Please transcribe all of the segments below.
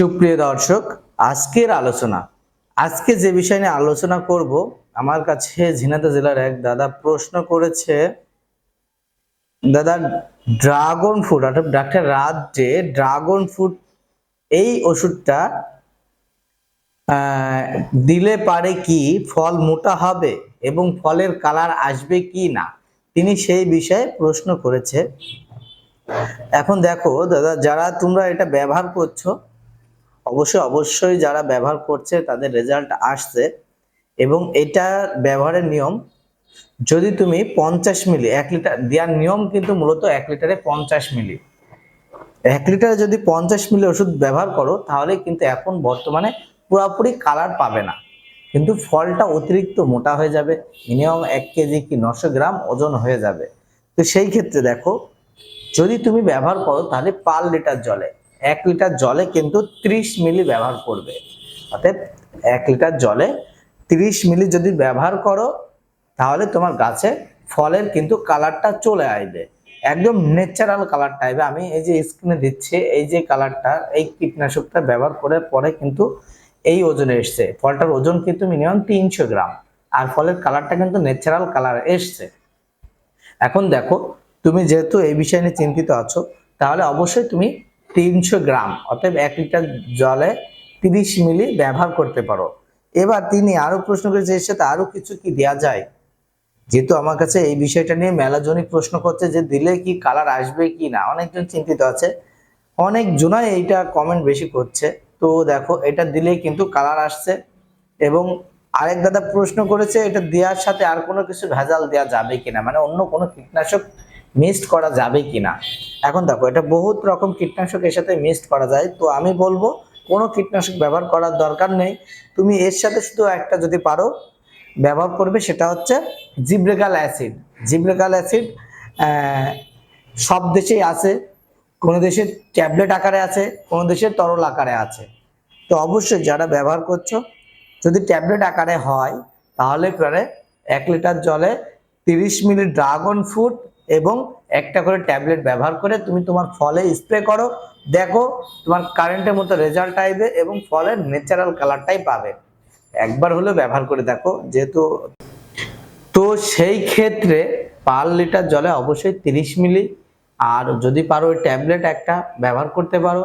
সুপ্রিয় দর্শক, আজকের আলোচনা। আজকে যে বিষয় নিয়ে আলোচনা করব, আমার কাছে ঝিনাইদহ জেলার এক দাদা প্রশ্ন করেছে, দাদা, ড্রাগন ফ্রুট, অর্থাৎ ডাক্তার রাত ড্রাগন ফ্রুট, এই ওষুধটা দিলে পারে কি, ফল মোটা হবে এবং ফলের কালার আসবে কি না? তিনি সেই বিষয়ে প্রশ্ন করেছে। এখন দেখো, দাদা, যারা তোমরা এটা ব্যবহার করছ অবশ্যই অবশ্যই যারা ব্যবহার করছে তাদের রেজাল্ট আসছে এবং এটা ব্যবহারের নিয়ম। যদি তুমি পঞ্চাশ মিলি, এক লিটার দেওয়ার নিয়ম কিন্তু মূলত এক লিটারে পঞ্চাশ মিলি। এক লিটারে যদি পঞ্চাশ মিলি ওষুধ ব্যবহার করো, তাহলে কিন্তু এখন বর্তমানে পুরোপুরি কালার পাবে না। কিন্তু ফলটা অতিরিক্ত মোটা হয়ে যাবে মিনিমাম এক কেজি কি নশো গ্রাম ওজন হয়ে যাবে। তো সেই ক্ষেত্রে দেখো, যদি তুমি ব্যবহার করো, তাহলে পার লিটার জলে। এক লিটার জলে কিন্তু ত্রিশ মিলি ব্যবহার করবে। অর্থাৎ এক লিটার জলে ত্রিশ মিলি যদি ব্যবহার করো, তাহলে তোমার গাছে ফলের কিন্তু কালারটা চলে আসবে। একদম ন্যাচারাল কালারটা আসবে আমি এই যে স্ক্রিনে দিচ্ছি, এই যে কালারটা এই কীটনাশকটা ব্যবহার করে পরে কিন্তু এই ওজনে এসছে। ফলটার ওজন কিন্তু মিনিমাম তিনশো গ্রাম। আর ফলের কালারটা কিন্তু ন্যাচারাল কালার এসছে। এখন দেখো, তুমি যেহেতু এই বিষয় নিয়ে চিন্তিত আছো, তাহলে অবশ্যই তুমি তিনশো গ্রাম অর্থাৎ এক লিটার জলে তিরিশ মিলি ব্যবহার করতে পারো। এবার তিনি আরও প্রশ্ন করেছে, এর সাথে আরও কিছু কি দেওয়া যায়? যেহেতু আমার কাছে এই বিষয়টা নিয়ে মেলাজনিক প্রশ্ন করছে যে দিলে কি কালার আসবে কি না। অনেকজন চিন্তিত আছে। অনেক জনাই এইটা কমেন্ট বেশি করছে। তো দেখো, এটা দিলেই কিন্তু কালার আসছে। এবং আরেক দাদা প্রশ্ন করেছে, এটা দেওয়ার সাথে আর কোনো কিছু ভেজাল দেওয়া যাবে কিনা? মানে অন্য কোনো কীটনাশক মিক্সড করা যাবে কি না এখন দেখো, এটা বহুত রকম কীটনাশক এর সাথে মিক্সড করা যায়। তো আমি বলব, কোনো কীটনাশক ব্যবহার করার দরকার নেই। তুমি এর সাথে শুধু একটা যদি পারো, ব্যবহার করবে সেটা হচ্ছে জিব্রেকাল অ্যাসিড। জিব্রেকাল অ্যাসিড সব দেশেই আছে। কোনো দেশে ট্যাবলেট আকারে আছে, কোনো দেশে তরল আকারে আছে। তো অবশ্যই যারা ব্যবহার করছ, যদি ট্যাবলেট আকারে হয়, তাহলে পরে এক লিটার জলে তিরিশ মিলি ড্রাগন ফ্রুট এবং একটা করে ট্যাবলেট ব্যবহার করে তুমি তোমার ফলে স্প্রে করো। দেখো, তোমার কারেন্টের মতো রেজাল্ট আসবে এবং ফলের ন্যাচারাল কালারটাই পাবে। একবার হলেও ব্যবহার করে দেখো, যেহেতু তো সেই ক্ষেত্রে পার লিটার জলে অবশ্যই তিরিশ মিলি। আর যদি পারো ওই ট্যাবলেট একটা ব্যবহার করতে পারো।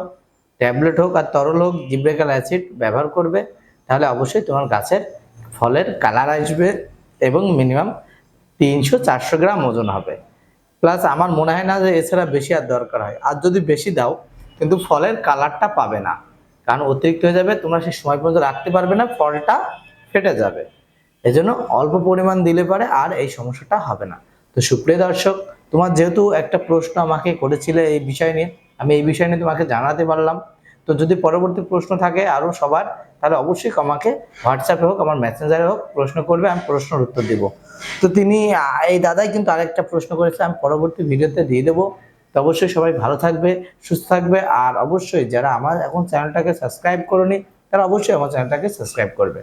ট্যাবলেট হোক আর তরল হোক জিব্রেকাল অ্যাসিড ব্যবহার করবে, তাহলে অবশ্যই তোমার গাছের ফলের কালার আসবে এবং মিনিমাম তিনশো চারশো গ্রাম ওজন হবে। প্লাস আমার মনে হয় না যে এছাড়া বেশি আর দরকার হয়। আর যদি বেশি দাও, কিন্তু ফলের কালারটা পাবে না। কারণ অতিরিক্ত হয়ে যাবে, তোমরা সেই সময় পর্যন্ত রাখতে পারবে না, ফলটা ফেটে যাবে। এজন্য অল্প পরিমাণ দিলে পারে আর এই সমস্যাটা হবে না। তো সুপ্রিয় দর্শক, তোমার যেহেতু একটা প্রশ্ন আমাকে করেছিলে এই বিষয় নিয়ে, আমি এই বিষয় নিয়ে তোমাকে জানাতে পারলাম। তো যদি পরবর্তী প্রশ্ন থাকে আরও সবার, তাহলে অবশ্যই আমাকে হোয়াটসঅ্যাপে হোক, আমার মেসেঞ্জারে হোক, প্রশ্ন করবে, আমি প্রশ্নের উত্তর দেব। তো তিনি, এই দাদাই কিন্তু আরেকটা প্রশ্ন করেছে, আমি পরবর্তী ভিডিওতে দিয়ে দেবো। তো অবশ্যই সবাই ভালো থাকবে, সুস্থ থাকবে, আর অবশ্যই যারা আমার এখন চ্যানেলটাকে সাবস্ক্রাইব করনি, তারা অবশ্যই আমার চ্যানেলটাকে সাবস্ক্রাইব করবে।